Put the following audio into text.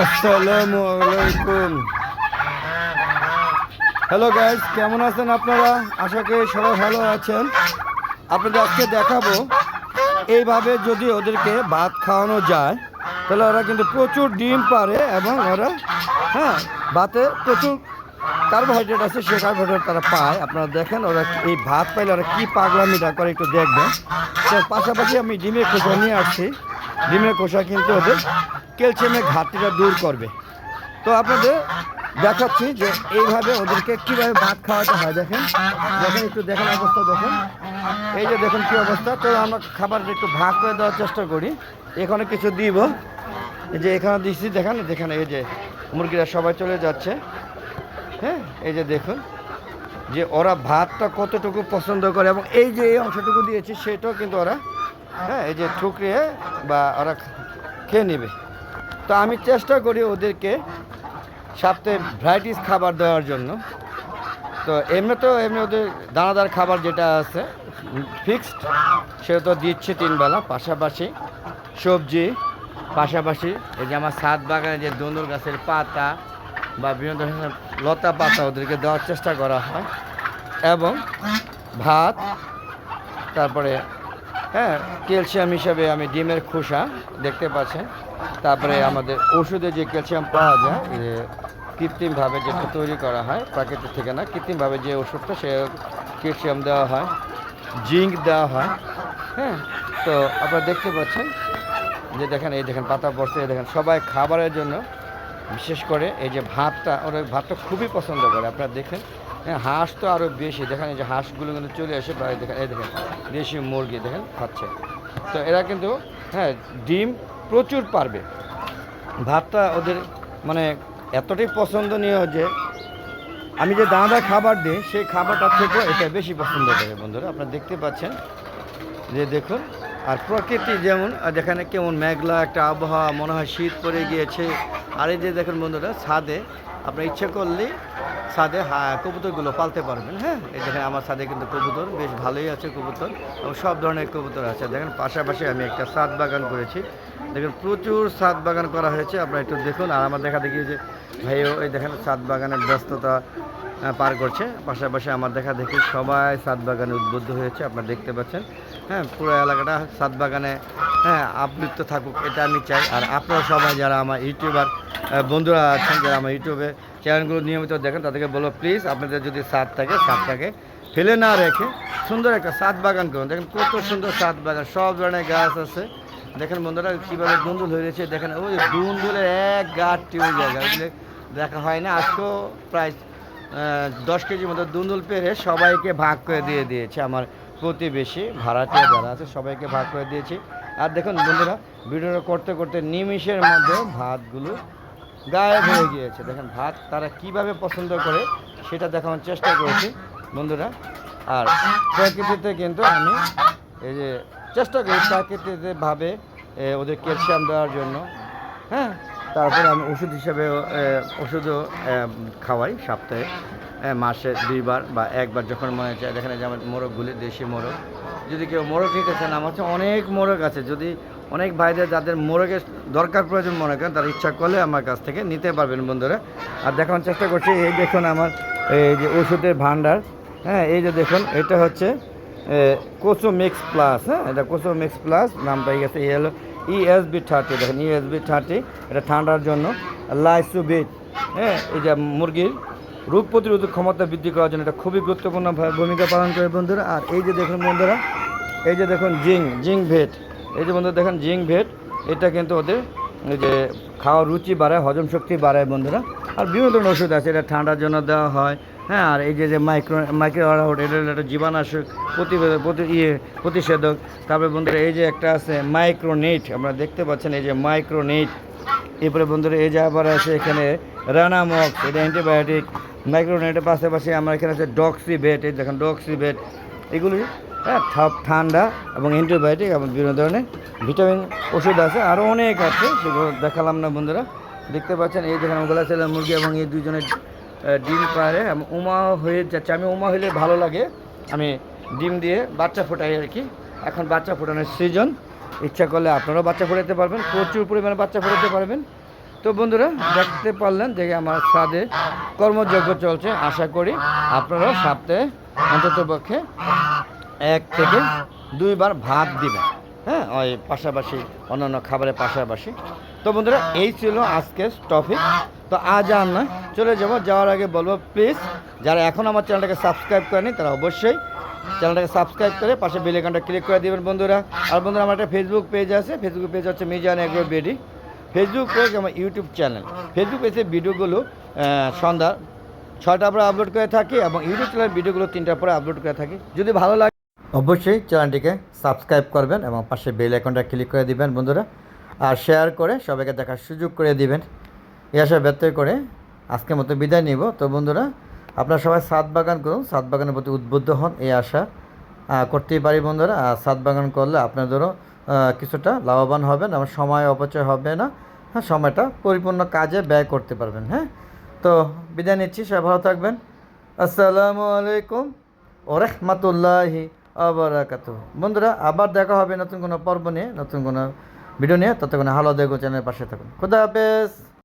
আসসালামু আলাইকুম। Hello guys কেমন আছেন আপনারা? আশা করি সবাই ভালো আছেন। আপনাদের আজকে দেখাবো। এইভাবে যদি ওদেরকে ভাত খাওয়ানো যায়, তাহলে ওরা কিন্তু প্রচুর ডিম পারে এবং ওরা হ্যাঁ ভাতে প্রচুর কার্বোহাইড্রেট আছে, সে কার্বোহাইড্রেট তারা পায়। আপনারা দেখেন ওরা এই ভাত পাইলে ওরা কী পাগলামিটা করে, একটু দেখবেন। তার পাশাপাশি আমি ডিমের খোসা নিয়ে আসছি। ডিমের খোসা কিন্তু ওদের ক্যালসিয়ামের ঘাটতিটা দূর করবে। তো আপনাদের দেখাচ্ছি যে এইভাবে ওদেরকে কীভাবে ভাত খাওয়াতে হয়। দেখেন দেখেন, একটু দেখেন অবস্থা, দেখেন। এই যে দেখুন কী অবস্থা। তো আমরা খাবারটা একটু ভাগ করে দেওয়ার চেষ্টা করি। এখানে কিছু দিব। এই যে এখানে দিচ্ছি, দেখেন দেখেন, এই যে মুরগিরা সবাই চলে যাচ্ছে। হ্যাঁ এই যে দেখুন যে ওরা ভাতটা কতটুকু পছন্দ করে এবং এই যে এই অংশটুকু দিয়েছি, সেটাও কিন্তু ওরা হ্যাঁ এই যে ঠুকরিয়ে বা ওরা খেয়ে নেবে। তো আমি চেষ্টা করি ওদেরকে সপ্তাহে ভ্যারাইটিস খাবার দেওয়ার জন্য। তো এমনি তো এমনি ওদের দানাদার খাবার যেটা আছে ফিক্সড সেটা তো দিচ্ছে তিনবেলা পাশাপাশি সবজি, পাশাপাশি এই যে আমার ছাদ বাগানে যে দন্দুর গাছের পাতা বা বিভিন্ন ধরনের লতা পাতা ওদেরকে দেওয়ার চেষ্টা করা হয়। এবং ভাত, তারপরে হ্যাঁ ক্যালসিয়াম হিসাবে আমি ডিমের খোসা দেখতে পাচ্ছেন। তারপরে আমাদের ওষুধে যে ক্যালসিয়াম পাওয়া যায় কৃত্রিমভাবে যেটা তৈরি করা হয়, প্রাকৃতিক থেকে না, কৃত্রিমভাবে যে ওষুধটা সে ক্যালসিয়াম দেওয়া হয়, জিঙ্ক দেওয়া হয় হ্যাঁ। তো আপনারা দেখতে পাচ্ছেন যে দেখেন, এই দেখেন পাতা এই দেখেন সবাই খাবারের জন্য, বিশেষ করে এই যে ভাতটা, ওরা ভাতটা খুবই পছন্দ করে, আপনারা দেখেন। হাঁস তো আরও বেশি। দেখেন এই যে হাঁসগুলো কিন্তু চলে আসে প্রায়, দেখেন, এই দেখেন, দেশি মুরগি দেখেন, খাচ্ছে। তো এরা কিন্তু হ্যাঁ ডিম প্রচুর পারবে। ভাতটা ওদের মানে এতটাই পছন্দনীয় যে, আমি যে দাঁদা খাবার দিই, সেই খাবারটার থেকেও এটা বেশি পছন্দ করে, বন্ধুরা। আপনারা দেখতে পাচ্ছেন, যে দেখুন, আর প্রকৃতি যেমন, আর যেখানে কেমন মেঘলা একটা আবহাওয়া, মনে হয় শীত পড়ে গিয়েছে। আর এই যে দেখুন, বন্ধুরা, ছাদে আপনার ইচ্ছা করলে ছাদে কবুতরগুলো পালতে পারবেন হ্যাঁ? এই দেখেন আমার ছাদে কিন্তু কবুতর, বেশ ভালোই আছে কবুতর, এবং সব ধরনের কবুতর আছে। দেখেন, পাশাপাশি আমি একটা ছাদ বাগান করেছি। দেখেন, প্রচুর ছাদ বাগান করা হয়েছে, আপনারা একটু দেখুন, আর আমার দেখা দেখি যে ভাইও, এই দেখেন, ছাদ বাগানের ব্যস্ততা পার করছে। পাশাপাশি আমার দেখা দেখি সবাই ছাদ বাগানে উদ্বুদ্ধ হয়েছে, আপনারা দেখতে পাচ্ছেন। হ্যাঁ পুরো এলাকাটা ছাদ বাগানে হ্যাঁ আবৃত্ত থাকুক, এটা আমি চাই। আর আপনারা সবাই যারা আমার ইউটিউবার বন্ধুরা আছেন যারা আমার ইউটিউবে চ্যানেলগুলো নিয়মিত দেখেন, তাদেরকে বলো প্লিজ আপনাদের যদি ছাদ থাকে ছাদটাকে ফেলে না রেখে সুন্দর একটা ছাদ বাগান করুন। দেখেন কত সুন্দর ছাদ বাগান, সব ধরনের গাছ আছে। দেখেন বন্ধুরা, কীভাবে দুন্দুল হয়ে রয়েছে। দেখেন, ওই দুন্দুলের এক গাছ টিউব জায়গা দেখা হয় না, আজকেও প্রায় দশ কেজির মতো দুন্দুল পেরে সবাইকে ভাগ করে দিয়ে দিয়েছে আমার প্রতিবেশী, ভাড়াটিয়া যারা আছে, সবাইকে ভাগ করে দিয়েছি। আর দেখুন বন্ধুরা, ভিডিওটা করতে করতে নিমিষের মধ্যে ভাতগুলো গায়েব হয়ে গিয়েছে। দেখেন ভাত তারা কীভাবে পছন্দ করে সেটা দেখানোর চেষ্টা করেছি বন্ধুরা। আর প্রকৃতিতে কিন্তু আমি এই যে চেষ্টা করি প্রাকৃতিকভাবে ওদের ক্যালসিয়াম দেওয়ার জন্য। হ্যাঁ? তারপরে আমি ওষুধ হিসেবে ওষুধও খাওয়াই সপ্তাহে মাসে দুইবার বা একবার যখন মনে চায়। দেখেন যে আমার মোরগগুলি দেশি মোরগ। যদি কেউ মোরগ নিতে চান আমার কাছে অনেক মোরগ আছে। যদি অনেক ভাইদের যাদের মোরগের দরকার প্রয়োজন মনে করেন, তারা ইচ্ছা করলে আমার কাছ থেকে নিতে পারবেন বন্ধুরা। আর দেখানোর চেষ্টা করছি, এই দেখুন আমার, এই যে ওষুধের ভান্ডার হ্যাঁ এই যে দেখুন, এটা হচ্ছে কোসো মিক্স প্লাস হ্যাঁ এটা কোসো মিক্স প্লাস নাম পেয়ে গেছে, এই হলো ইএসবি থার্টি দেখেন ইএসবি থার্টি এটা ঠান্ডার জন্য লাইসোবিট হ্যাঁ এই যে মুরগির রোগ প্রতিরোধক ক্ষমতা বৃদ্ধি করার জন্য এটা খুবই গুরুত্বপূর্ণ ভূমিকা পালন করে বন্ধুরা। আর এই যে দেখুন বন্ধুরা, এই যে দেখুন জিং জিং ভেট, এই যে বন্ধুরা দেখেন জিং ভেট, এটা কিন্তু ওদের এই যে খাওয়ার রুচি বাড়ায়, হজম শক্তি বাড়ায় বন্ধুরা। আর বিভিন্ন ধরনের ওষুধ আছে, এটা ঠান্ডার জন্য দেওয়া হয় হ্যাঁ আর এই যে যে মাইক্রো মাইক্রো আউট এটা একটা জীবাণুনাশক প্রতিবেদক প্রতি ইয়ে প্রতিষেধক। তারপরে বন্ধুরা, এই যে একটা আছে মাইক্রোনেট আপনারা দেখতে পাচ্ছেন এই যে মাইক্রোনেট এরপরে বন্ধুরা, এই যে আবার আছে এখানে রানামক্স এটা অ্যান্টিবায়োটিক মাইক্রোনেটের পাশাপাশি আমার এখানে আছে ডক্সি বেট এই দেখেন ডক্সি বেট এগুলি হ্যাঁ ঠান্ডা এবং অ্যান্টিবায়োটিক এবং বিভিন্ন ধরনের ভিটামিন ওষুধ আছে আরও অনেক আছে, সেগুলো দেখালাম না বন্ধুরা। দেখতে পাচ্ছেন, এই দেখেন গোলা ছেলে মুরগি এবং এই দুজনের ডিম পারে উমা হয়ে যাচ্ছে। আমি উমা হলে ভালো লাগে। আমি ডিম দিয়ে বাচ্চা ফোটাই আর কি। এখন বাচ্চা ফোটানোর সিজন ইচ্ছা করলে আপনারাও বাচ্চা ফোটাতে পারবেন। প্রচুর পরিমাণে বাচ্চা ফোটাতে পারবেন। তো বন্ধুরা, দেখতে পারলেন যে আমার ছাদে কর্মযজ্ঞ চলছে। আশা করি আপনারাও সপ্তাহে অন্তত পক্ষে এক থেকে দুইবার ভাত দিবেন। হ্যাঁ ওই পাশাপাশি অন্যান্য খাবারের পাশাপাশি। তো বন্ধুরা, এই ছিল আজকের টপিক তো আজ আর নয় চলে যাব, যাওয়ার আগে বলব প্লিজ যারা এখন আমার চ্যানেলটাকে সাবস্ক্রাইব করেনি, তারা অবশ্যই চ্যানেলটাকে সাবস্ক্রাইব করে পাশে বেল ক্লিক করে দেবেন, বন্ধুরা। আর বন্ধুরা, আমার একটা ফেসবুক পেজ আছে ফেসবুক পেজ হচ্ছে মিজান এগ্রো বেডি ফেসবুক পেজ আমার ইউটিউব চ্যানেল ফেসবুক পেজে ভিডিওগুলো সন্ধ্যা ছয়টার পরে আপলোড করে থাকি এবং ইউটিউব চ্যানেলের ভিডিওগুলো তিনটার পরে আপলোড করে থাকি। যদি ভালো লাগে, অবশ্যই চ্যানেলটিকে সাবস্ক্রাইব করবেন এবং পাশে বেল আইকনটা ক্লিক করে দিবেন, বন্ধুরা। আর শেয়ার করে সবাইকে দেখার সুযোগ করে দিবেন। এই আশা ব্যর্থ করে আজকের মতো বিদায় নিব। তো বন্ধুরা, আপনারা সবাই সাত বাগান করুন, সাত বাগানের প্রতি উদ্বুদ্ধ হন, এই আশা করতেই পারি বন্ধুরা। আর সাত বাগান করলে আপনাদেরও কিছুটা লাভবান হবেন এবং সময় অপচয় হবে না। হ্যাঁ সময়টা পরিপূর্ণ কাজে ব্যয় করতে পারবেন হ্যাঁ। তো বিদায় নিচ্ছি, সবাই ভালো থাকবেন। আসসালামু আলাইকুম ও রহমতুল্লাহি আবরাকাত বন্ধুরা, আবার দেখা হবে নতুন কোনো পর্ব নিয়ে, নতুন কোনো ভিডিও নিয়ে। ততক্ষণ হালো দেখো চ্যানেলের পাশে থাকুন। খুদা হাফেজ।